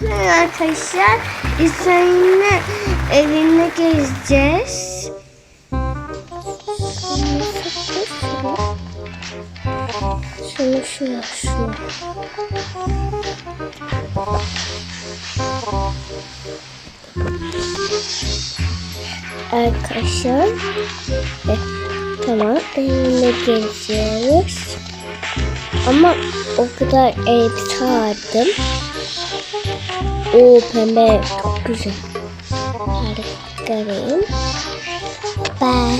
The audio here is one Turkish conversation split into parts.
Bugün arkadaşlar İsrail'in evine gezeceğiz. Şunu şunu şunu. Arkadaşlar eh, tamam evine geziyoruz. Ama o kadar elbise aldım. O pembe çok güzel. Harikayım. Ben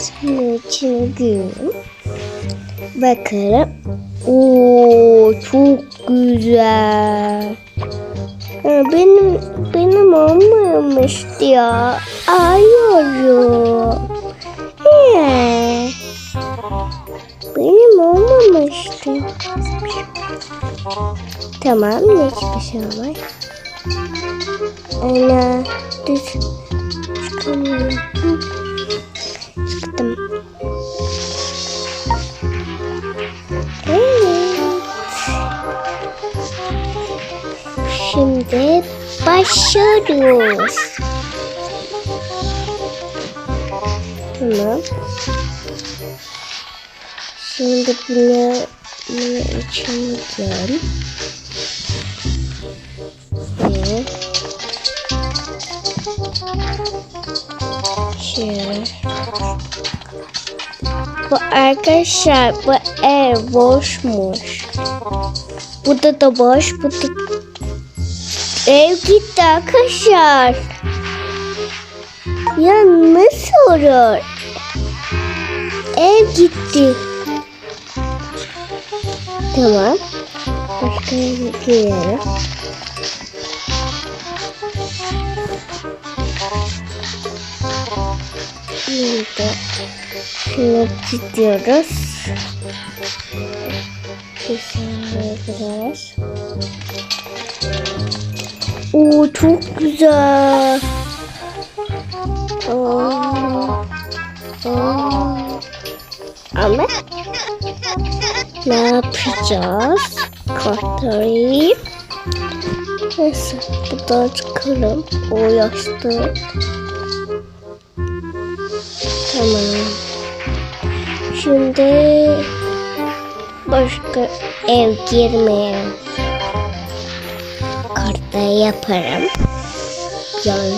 şimdi giriyorum. Bakalım. Oo çok güzel. Benim benim olmamıştı ya. Ağlıyorum. Niye? Benim olmamıştı. Tamam hiçbir şey olmaz. Ana düz çıkamıyorum. Çıktım. Evet. Şimdi başlıyoruz. Tamam. Şimdi bunu, bunu açalım. Ve şöyle. Bu arkadaşlar bu ev boşmuş. Burada da boş. Burada ev gitti arkadaşlar. Ya nasıl olur? Ev gitti. Tamam. Başka yere girelim. Şimdi şunu gidiyoruz. Kesinlikle biraz. Oo çok güzel. Aa, aa. Ama ne yapacağız? Kartları Neyse buradan çıkarım. O yaşta. Tamam. Şimdi başka ev girmeyen karta yaparım. Yani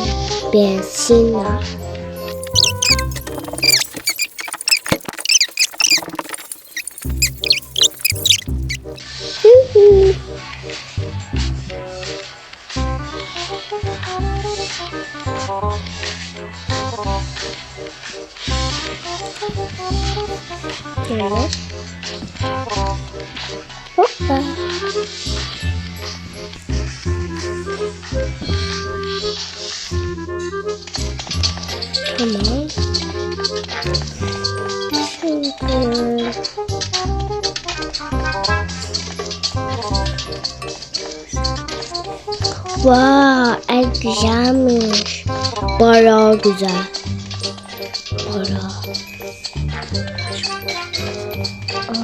benzinle. Böyle. Hoppa. Tamam. Şimdi Vay, el güzelmiş. Bayağı güzel. Bayağı.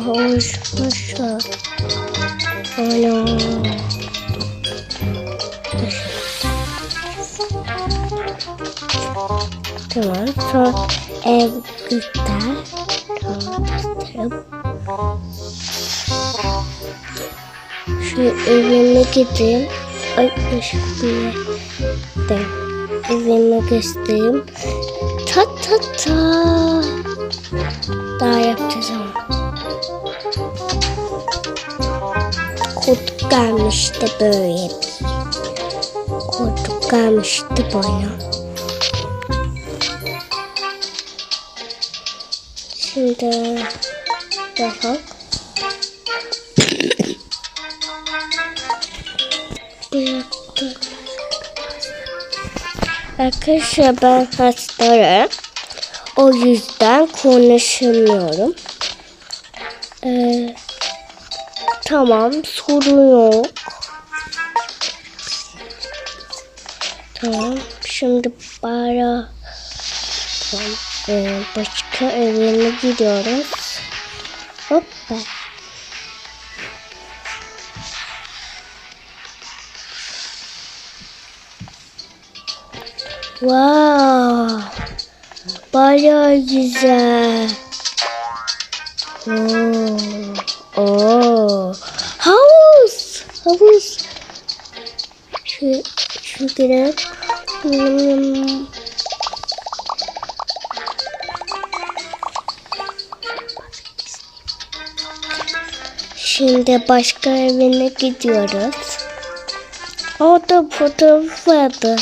Hoş, hoş. Ana. Tamam, sonra ev güzel. Tamam. Şu evime gideyim. Ay, ışık bir de evime göstereyim. Ta ta ta. Daha yapacağız ama. Koltuk gelmişti böyle bir. Koltuk gelmişti bana. Şimdi bakalım. Bir dakika. Arkadaşlar ben hastayım. O yüzden konuşamıyorum. Ee, tamam sorun yok. Tamam şimdi bara tamam, ee, başka evine gidiyoruz. Hoppa. Wow. Bayağı güzel. Oo. Oo. Havuz. Havuz. Şu, şu girelim. Hmm. Şimdi başka evine gidiyoruz. Orada fotoğraf vardı.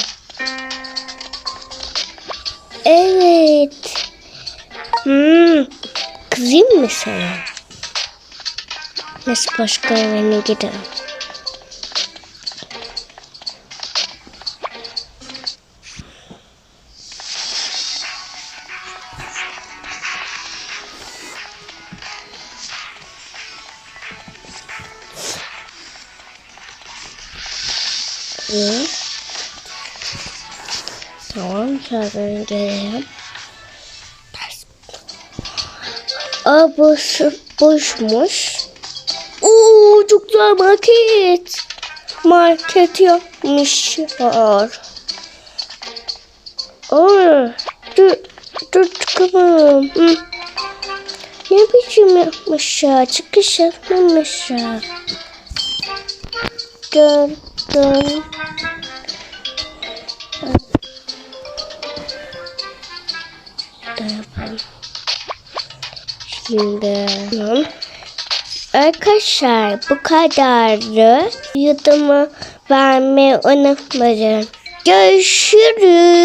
Kızayım mı sana? Neyse başka evine gidelim. Tamam şöyle gelelim. Aa boş, boşmuş. Oo çok güzel market. Market yapmışlar. Aa, dur, dur çıkalım. Hı. Ne biçim yapmışlar? Çıkış yapmamışlar. Gel. Da yapalım. Şimdi tamam. Arkadaşlar bu kadardı. Yudumu vermeyi unutmayın. Görüşürüz.